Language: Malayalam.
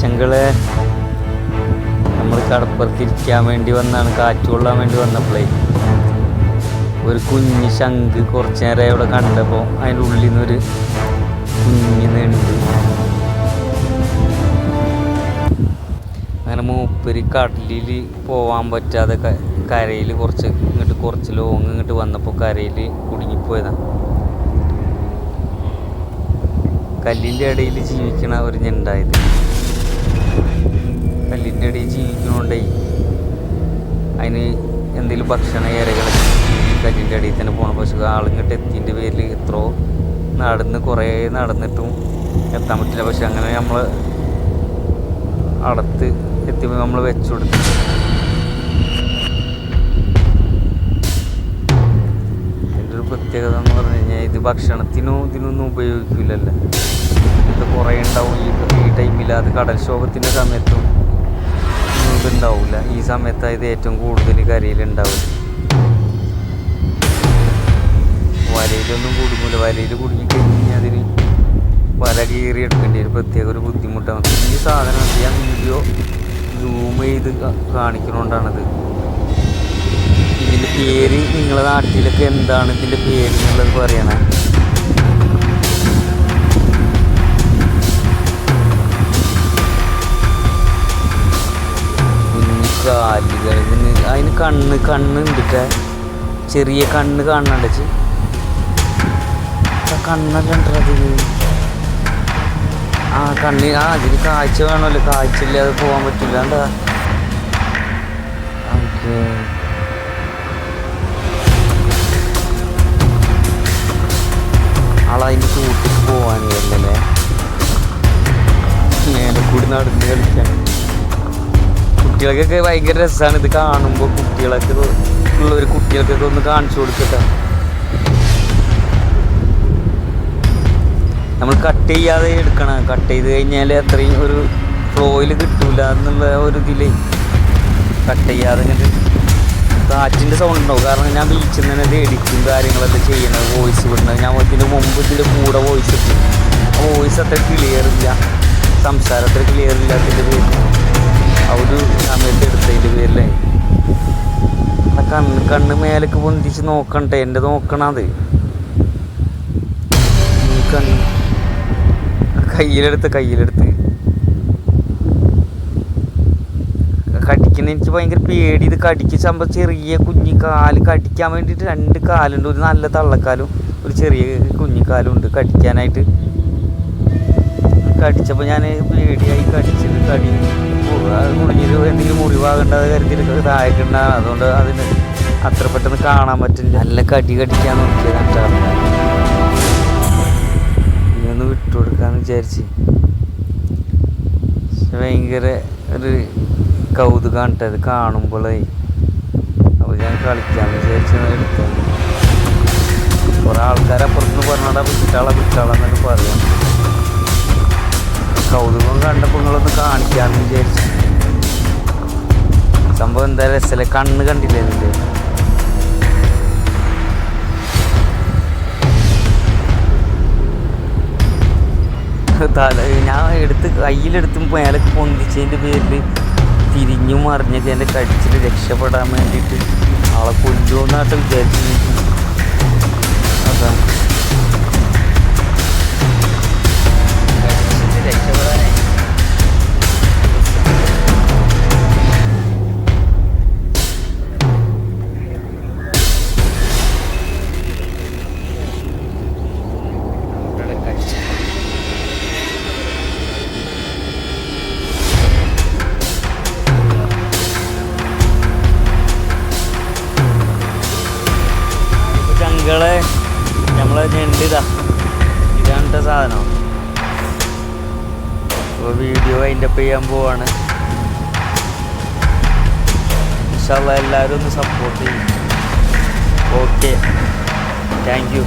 വിശേഷങ്ങൾ. നമ്മൾ കടപ്പുറത്തിരിക്കാൻ വേണ്ടി വന്നാണ് കാറ്റ് കൊള്ളാൻ വേണ്ടി വന്നപ്പോഴേ ഒരു കുഞ്ഞ് ശംഖ് കുറച്ച് നേരം അവിടെ കണ്ടപ്പോൾ അതിന്റെ ഉള്ളിൽ നിന്നൊരു കുഞ്ഞ് നീണ്ട്. അങ്ങനെ മൂപ്പര് കടലിൽ പോവാൻ പറ്റാതെ കരയിൽ കുറച്ച് ഇങ്ങോട്ട് കുറച്ച് ലോങ് ഇങ്ങോട്ട് വന്നപ്പോൾ കരയിൽ കുടുങ്ങിപ്പോയതാണ് കല്ലിന്റെ ഇടയിൽ ജീവിക്കണ ഒരു ഞണ്ടായത്. കല്ലിന്റെ ഇടയിൽ ജീവിക്കണോണ്ടേ അതിന് എന്തെങ്കിലും ഭക്ഷണ ഇരകളൊക്കെ കല്ലിന്റെ ഇടയിൽ തന്നെ പോകണം പക്ഷെ ആളിങ്ങോട്ട് എത്തിന്റെ പേരിൽ എത്രയോ നടന്ന് കുറേ നടന്നിട്ടും എത്താൻ പറ്റില്ല. പക്ഷെ അങ്ങനെ നമ്മൾ അടുത്ത് എത്തിയപ്പോൾ നമ്മൾ വെച്ചു കൊടുത്തു എന്റെ ഒരു പ്രത്യേകത എന്ന് പറഞ്ഞു കഴിഞ്ഞാൽ ഭക്ഷണത്തിനും ഇതിനൊന്നും ഉപയോഗിക്കില്ലല്ലോ ഇത് കുറേ ഉണ്ടാവും ഈ ഈ ടൈമിൽ അത് കടൽക്ഷോഭത്തിന്റെ സമയത്തും ഇതുണ്ടാവില്ല ഈ സമയത്താണ് ഇത് ഏറ്റവും കൂടുതൽ കരയിലുണ്ടാവില്ല വലയിലൊന്നും കുടുങ്ങില്ല വലയിൽ കുടുങ്ങിക്കഴിഞ്ഞാൽ അതിന് വല കീറി എടുക്കേണ്ടി ഒരു പ്രത്യേക ഒരു ബുദ്ധിമുട്ടാണ്. ഈ സാധനം ഞാൻ വീഡിയോ സൂം ചെയ്ത് കാണിക്കണോണ്ടാണത്. ഇതിന്റെ പേര് നിങ്ങളെ നാട്ടിലൊക്കെ എന്താണ് ഇതിന്റെ പേര് എന്നുള്ളത് പറയണേ? അതിന് കണ്ണ് കണ്ണ് ഉണ്ടിട്ടേ ചെറിയ കണ്ണ് കാണണ്ടച്ച് കണ്ണൊക്കെ ഉണ്ടതിന് ആ കണ്ണി ആ അതിന് കാഴ്ച വേണമല്ലോ. കാഴ്ച ഇല്ലാതെ പോകാൻ പറ്റില്ല എന്താ ഓക്കെ. നടന്ന് കളിക്കാൻ കുട്ടികൾക്കൊക്കെ ഭയങ്കര രസമാണ് ഇത് കാണുമ്പോൾ കുട്ടികളൊക്കെ ഉള്ളൊരു കുട്ടികൾക്കൊക്കെ ഒന്ന് കാണിച്ചു കൊടുക്കട്ടെ. നമ്മൾ കട്ട് ചെയ്യാതെ എടുക്കണം. കട്ട് ചെയ്ത് കഴിഞ്ഞാൽ അത്രയും ഒരു ഫ്ലോയിൽ കിട്ടൂല എന്നുള്ള ഒരു ഇതിൽ കട്ട് ചെയ്യാതെ ഇങ്ങനെ കാറ്റിന്റെ സൗണ്ട് ഉണ്ടാവും. കാരണം ഞാൻ ബീച്ചിൽ നിന്ന് തന്നെ എഡിറ്റും കാര്യങ്ങളൊക്കെ ചെയ്യണത് വോയിസ് വിടുന്നത്. ഞാൻ ഇതിന് മുമ്പ് ഇതിന്റെ കൂടെ വോയിസ് ഇട്ടു. വോയിസ് അത്ര ക്ലിയർ ഇല്ല. സംസാരം അത്ര ക്ലിയർ ഇല്ലാത്തതിന്റെ പേരിൽ ആ ഒരു സമയത്ത് എടുത്തതിന്റെ പേരിലേ കണ്ണ് കണ്ണ് മേലേക്ക് പൊന്തിച്ച് നോക്കണ്ടേ? എന്റെ നോക്കണത് കണ്ണ്. കയ്യിലെടുത്ത് കയ്യിലെടുത്ത്. കടിക്കുന്ന എനിക്ക് ഭയങ്കര പേടി. ഇത് കടിക്ക് സംഭവം ചെറിയ കുഞ്ഞി കാൽ. കടിക്കാൻ വേണ്ടിയിട്ട് രണ്ട് കാലുണ്ട്. ഒരു നല്ല തള്ളക്കാലും ഒരു ചെറിയ കുഞ്ഞിക്കാലും ഉണ്ട് കടിക്കാനായിട്ട്. കടിച്ചപ്പോൾ ഞാൻ പേടിയായി കടിച്ചിട്ട് കടി കുടിഞ്ഞിട്ട് എന്തെങ്കിലും മുറിവാകേണ്ടത് കരുതിയിട്ട് താഴേക്കണ്ട അതുകൊണ്ട് അതിന് അത്ര പെട്ടെന്ന് കാണാൻ പറ്റില്ല. നല്ല കടി കടിക്കാൻ നോക്കിയത് ഇതൊന്ന് വിട്ടുകൊടുക്കാന്ന് വിചാരിച്ച്. ഭയങ്കര ഒരു കൗതുകം അത് കാണുമ്പോഴേ അപ്പോൾ ഞാൻ കളിക്കാന്ന് വിചാരിച്ച് എടുത്തത്. കുറേ ആൾക്കാർ അപ്പുറത്തുനിന്ന് പറഞ്ഞാടാ വിട്ടാളാ വിട്ടാളെന്നൊക്കെ പറയാം. കൗതുകം കണ്ടപ്പോൾ നിങ്ങളൊന്ന് കാണിക്കാമെന്ന് വിചാരിച്ചു. സംഭവം എന്താ രസമല്ലേ കണ്ണ് കണ്ടില്ലേ ഇതിന്റെ തല ഞാൻ എടുത്ത് കയ്യിലെടുത്തും മേലേക്ക് പൊന്തിച്ചതിന്റെ പേരിൽ തിരിഞ്ഞു മറിഞ്ഞൊക്കെ എന്നെ കടിച്ചിട്ട് രക്ഷപ്പെടാൻ വേണ്ടിയിട്ട് ആളെ കൊല്ലുമെന്നാട്ട് വിചാരിച്ചു ചങ്കളെ നമ്മളെ ഞണ്ട് ഇതാ. സാധനം. അപ്പോൾ വീഡിയോ അതിന്റെ അപ്പ് ചെയ്യാൻ പോവാണ്. എല്ലാവരും ഒന്ന് സപ്പോർട്ട് ചെയ്യും. Okay thank you